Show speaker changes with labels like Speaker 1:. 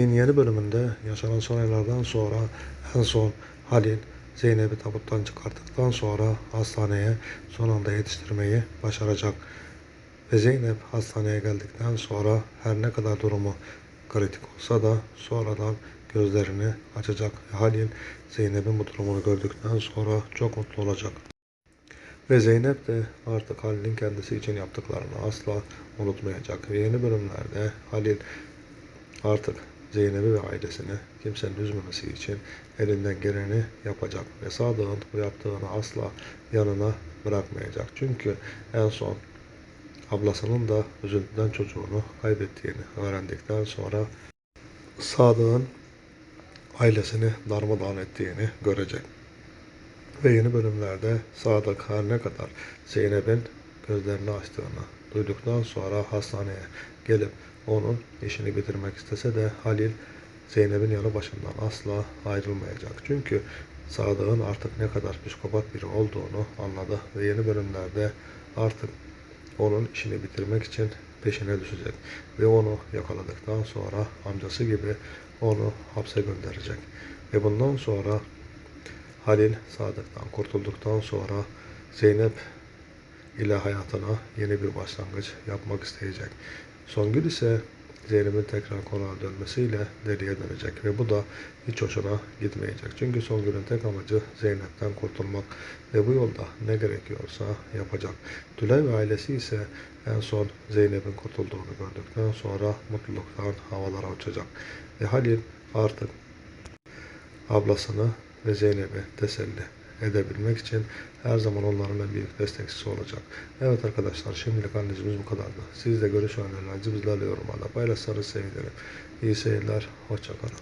Speaker 1: Yeni bölümünde yaşanan olaylardan sonra en son Halil Zeynep'i tabuttan çıkarttıktan sonra hastaneye son anda yetiştirmeyi başaracak. Ve Zeynep hastaneye geldikten sonra her ne kadar durumu kritik olsa da sonradan gözlerini açacak. Halil Zeynep'in bu durumunu gördükten sonra çok mutlu olacak. Ve Zeynep de artık Halil'in kendisi için yaptıklarını asla unutmayacak. Ve yeni bölümlerde Halil artık Zeynep'i ve ailesini kimsenin üzmemesi için elinden geleni yapacak. Ve Sadık'ın bu yaptığını asla yanına bırakmayacak. Çünkü en son ablasının da üzüntüden çocuğunu kaybettiğini öğrendikten sonra Sadık'ın ailesini darmadağın ettiğini görecek. Ve yeni bölümlerde Sadık her ne kadar Zeynep'in gözlerini açtığını duyduktan sonra hastaneye gelip onun işini bitirmek istese de Halil Zeynep'in yanı başından asla ayrılmayacak. Çünkü Sadık'ın artık ne kadar psikopat biri olduğunu anladı ve yeni bölümlerde artık onun işini bitirmek için peşine düşecek ve onu yakaladıktan sonra amcası gibi onu hapse gönderecek. Ve bundan sonra Halil Sadık'tan kurtulduktan sonra Zeynep ile hayatına yeni bir başlangıç yapmak isteyecek. Songül ise Zeynep'in tekrar konağa dönmesiyle deliye dönecek ve bu da hiç hoşuna gitmeyecek. Çünkü Songül'ün tek amacı Zeynep'ten kurtulmak ve bu yolda ne gerekiyorsa yapacak. Tülay ve ailesi ise en son Zeynep'in kurtulduğunu gördükten sonra mutluluktan havalara uçacak. Ve Halil artık ablasını ve Zeynep'i teselli edebilmek için her zaman en büyük destekçisi olacak. Evet arkadaşlar şimdilik analizimiz bu kadardı. Siz de görüş ve bizlerle yorumlarda paylaşsanız sevinirim. İyi seyirler, hoşçakalın.